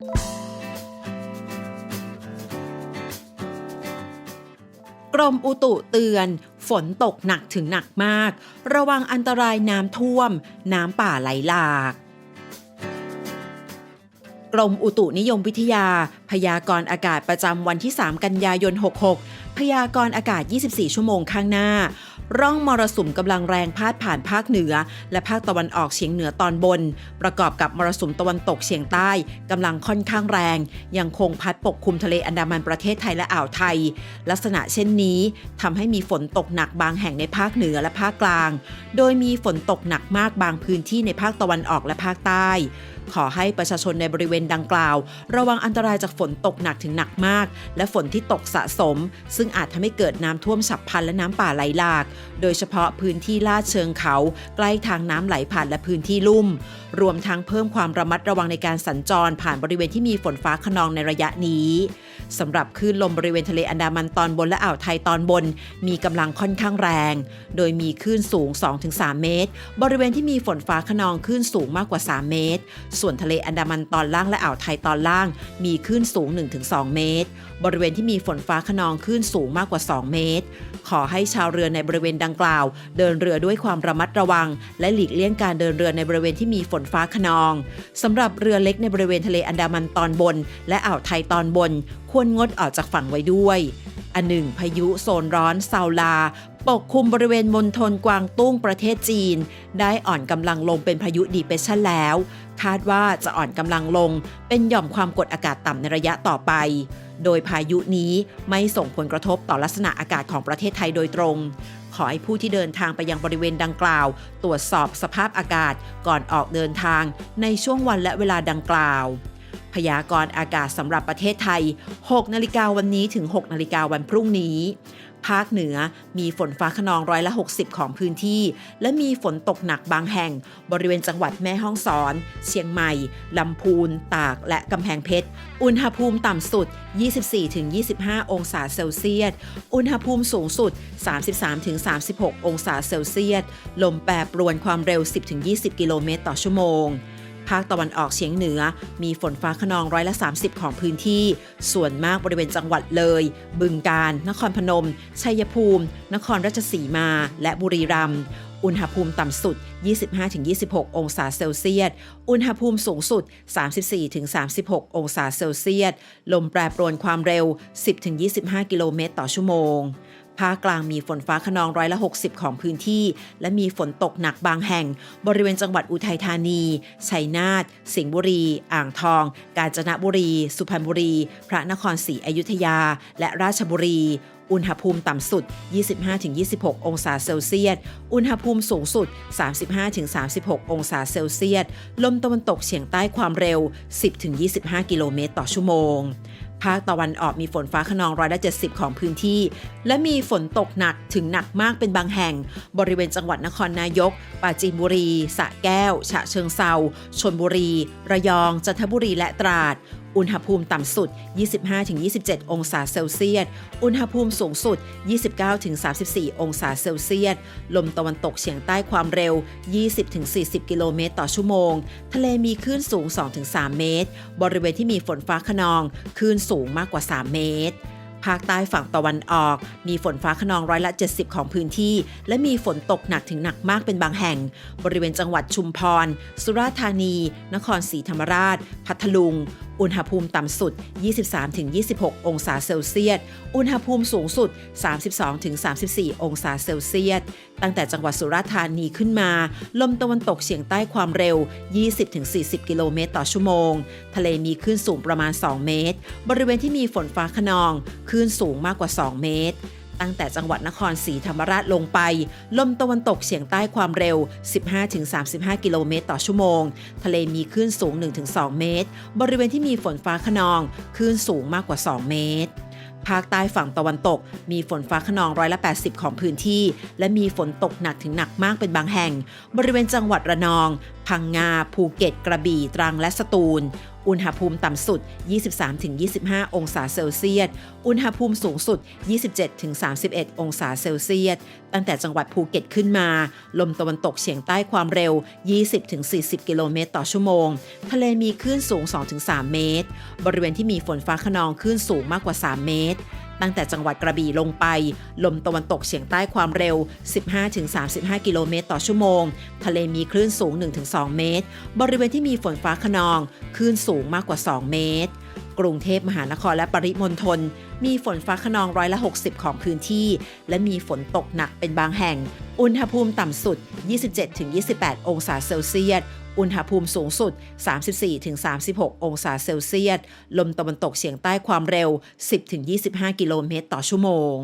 กรมอุตุเตือน ฝนตกหนักถึงหนักมาก ระวังอันตรายน้ำท่วม น้ำป่าไหลหลากกรมอุตุนิยมวิทยา พยากรณ์อากาศประจำวันที่ 3 กันยายน 66พยากรณ์อากาศ 24 ชั่วโมงข้างหน้า ร่องมรสุมกำลังแรงพาดผ่านภาคเหนือ และภาคตะวันออกเฉียงเหนือตอนบน ประกอบกับมรสุมตะวันตกเฉียงใต้กำลังค่อนข้างแรง ยังคงพัดปกคลุมทะเลอันดามันประเทศไทยและอ่าวไทย ลักษณะเช่นนี้ทำให้มีฝนตกหนักบางแห่งในภาคเหนือและภาคกลาง โดยมีฝนตกหนักมากบางพื้นที่ในภาคตะวันออกและภาคใต้ขอให้ประชาชนในบริเวณดังกล่าว ระวังอันตรายจากฝนตกหนักถึงหนักมาก และฝนที่ตกสะสม ซึ่งอาจทำให้เกิดน้ำท่วมฉับพลันและน้ำป่าไหลหลาก โดยเฉพาะพื้นที่ลาดเชิงเขา ใกล้ทางน้ำไหลผ่านและพื้นที่ลุ่ม รวมทั้งเพิ่มความระมัดระวังในการสัญจรผ่านบริเวณที่มีฝนฟ้าขนองในระยะนี้สำหรับคลื่นลมบริเวณทะเลอันดามันตอนบนและอ่าวไทยตอนบน มีกำลังค่อนข้างแรง โดยมีคลื่นสูง 2-3 เมตร บริเวณที่มีฝนฟ้าขนองคลื่นสูงมากกว่า 3 เมตร ส่วนทะเลอันดามันตอนล่างและอ่าวไทยตอนล่าง มีคลื่นสูง 1-2 เมตร บริเวณที่มีฝนฟ้าขนองคลื่นสูงมากกว่า 2 เมตร ขอให้ชาวเรือในบริเวณดังกล่าว เดินเรือด้วยความระมัดระวัง และหลีกเลี่ยงการเดินเรือในบริเวณที่มีฝนฟ้าขนองสำหรับเรือเล็กในบริเวณทะเลอันดามันตอนบน และอ่าวไทยตอนบน ควรงดออกจากฝั่งไว้ด้วยอันหนึ่งพายุโซนร้อนซาลา ปกคลุมบริเวณมณฑลกวางตุ้งประเทศจีน ได้อ่อนกำลังลงเป็นพายุดีเปชันแล้ว คาดว่าจะอ่อนกำลังลงเป็นหย่อมความกดอากาศต่ำในระยะต่อไป โดยพายุนี้ไม่ส่งผลกระทบต่อลักษณะอากาศของประเทศไทยโดยตรง ขอให้ผู้ที่เดินทางไปยังบริเวณดังกล่าว ตรวจสอบสภาพอากาศก่อนออกเดินทางในช่วงวันและเวลาดังกล่าว พยากรณ์อากาศสำหรับประเทศไทย 6 นาฬิกาวันนี้ถึง 6 นาฬิกาวันพรุ่งนี้ ภาคเหนือมีฝนฟ้าขนองร้อยละ 60 ของพื้นที่ และมีฝนตกหนักบางแห่ง บริเวณจังหวัดแม่ฮ่องสอน เชียงใหม่ ลำพูน ตาก และกำแพงเพชร อุณหภูมิต่ำสุด 24-25 องศาเซลเซียส อุณหภูมิสูงสุด 33-36 องศาเซลเซียส ลมแปรปรวนความเร็ว 10-20 กิโลเมตรต่อชั่วโมง ภาคตะวันออกเฉียงเหนือ มีฝนฟ้าขนองร้อยละ 30 ของพื้นที่ ส่วนมากบริเวณจังหวัดเลย บึงกาฬนครพนม ชัยภูมิ นครราชสีมา และบุรีรัมย์อุณหภูมิต่ำสุด 25-26 องศาเซลเซียส อุณหภูมิสูงสุด 34-36 องศาเซลเซียส ลมแปรปรวนความเร็ว 10-25 กิโลเมตรต่อชั่วโมง ภาคกลางมีฝนฟ้าขนองร้อยละ 60 ของพื้นที่ และมีฝนตกหนักบางแห่ง บริเวณจังหวัดอุทัยธานี ชัยนาท สิงห์บุรี อ่างทอง กาญจนบุรี สุพรรณบุรี พระนครศรีอยุธยา และราชบุรี อุณหภูมิต่ำสุด 25-26 องศาเซลเซียส อุณหภูมิสูงสุด 35-36 องศาเซลเซียส ลมตะวันตกเฉียงใต้ความเร็ว 10-25 กิโลเมตรต่อชั่วโมง ภาคตะวันออกมีฝนฟ้าขนองร้อยละ70 ของพื้นที่ และมีฝนตกหนักถึงหนักมากเป็นบางแห่ง บริเวณจังหวัดนครนายก ปราจีนบุรีสระแก้ว ฉะเชิงเซาชนบุรี ระยอง จันทบุรีและตราด อุณหภูมิต่ำสุด 25-27 องศาเซลเซียส อุณหภูมิสูงสุด 29-34 องศาเซลเซียส ลมตะวันตกเฉียงใต้ความเร็ว 20-40 กิโลเมตรต่อชั่วโมง ทะเลมีคลื่นสูง 2-3 เมตร บริเวณที่มีฝนฟ้าขนอง คลื่นสูงมากกว่า 3 เมตรภาคใต้ฝั่งตะวันออก มีฝนฟ้าขนองร้อยละ 70 ของพื้นที่ และมีฝนตกหนักถึงหนักมากเป็นบางแห่ง บริเวณจังหวัดชุมพร สุราษฎร์ธานี นครศรีธรรมราช พัทลุง อุณหภูมิต่ำสุด 23-26 องศาเซลเซียส อุณหภูมิสูงสุด 32-34 องศาเซลเซียส ตั้งแต่จังหวัดสุราษฎร์ธานีขึ้นมา ลมตะวันตกเฉียงใต้ความเร็ว 20-40 กิโลเมตรต่อชั่วโมง ทะเลมีคลื่นสูงประมาณ 2 เมตร บริเวณที่มีฝนฟ้าขนอง คลื่นสูงมากกว่า 2 เมตร ตั้งแต่จังหวัดนครศรีธรรมราชลงไป ลมตะวันตกเฉียงใต้ความเร็ว 15-35 กิโลเมตรต่อชั่วโมง ทะเลมีคลื่นสูง 1-2 เมตร บริเวณที่มีฝนฟ้าขนองคลื่นสูงมากกว่า 2 เมตรภาคใต้ฝั่งตะวันตก มีฝนฟ้าขนองร้อยละ 80 ของพื้นที่ และมีฝนตกหนักถึงหนักมากเป็นบางแห่ง บริเวณจังหวัดระนอง พัพังงา ภูเก็ต กระบี่ ตรังและสตูลอุณหภูมิต่ำสุด 23-25 องศาเซลเซียส อุณหภูมิสูงสุด 27-31 องศาเซลเซียส ตั้งแต่จังหวัดภูเก็ตขึ้นมา ลมตะวันตกเฉียงใต้ความเร็ว 20-40 กิโลเมตรต่อชั่วโมง ทะเลมีคลื่นสูง 2-3 เมตร บริเวณที่มีฝนฟ้าขนองคลื่นสูงมากกว่า 3 เมตร ตั้งแต่จังหวัดกระบี่ลงไป ลมตะวันตกเฉียงใต้ความเร็ว 15-35 กิโลเมตรต่อชั่วโมง ทะเลมีคลื่นสูง 1-2 เมตร บริเวณที่มีฝนฟ้าขนอง คลื่นสูงมากกว่า 2 เมตร กรุงเทพมหานครและปริมณฑลมีฝนฟ้าขนองร้อยละ 60 ของพื้นที่ และมีฝนตกหนักเป็นบางแห่ง อุณหภูมิต่ำสุด 27-28 องศาเซลเซียส อุณหภูมิสูงสุด 34-36 องศาเซลเซียส ลมตะวันตกเฉียงใต้ความเร็ว 10-25 กิโลเมตรต่อชั่วโมง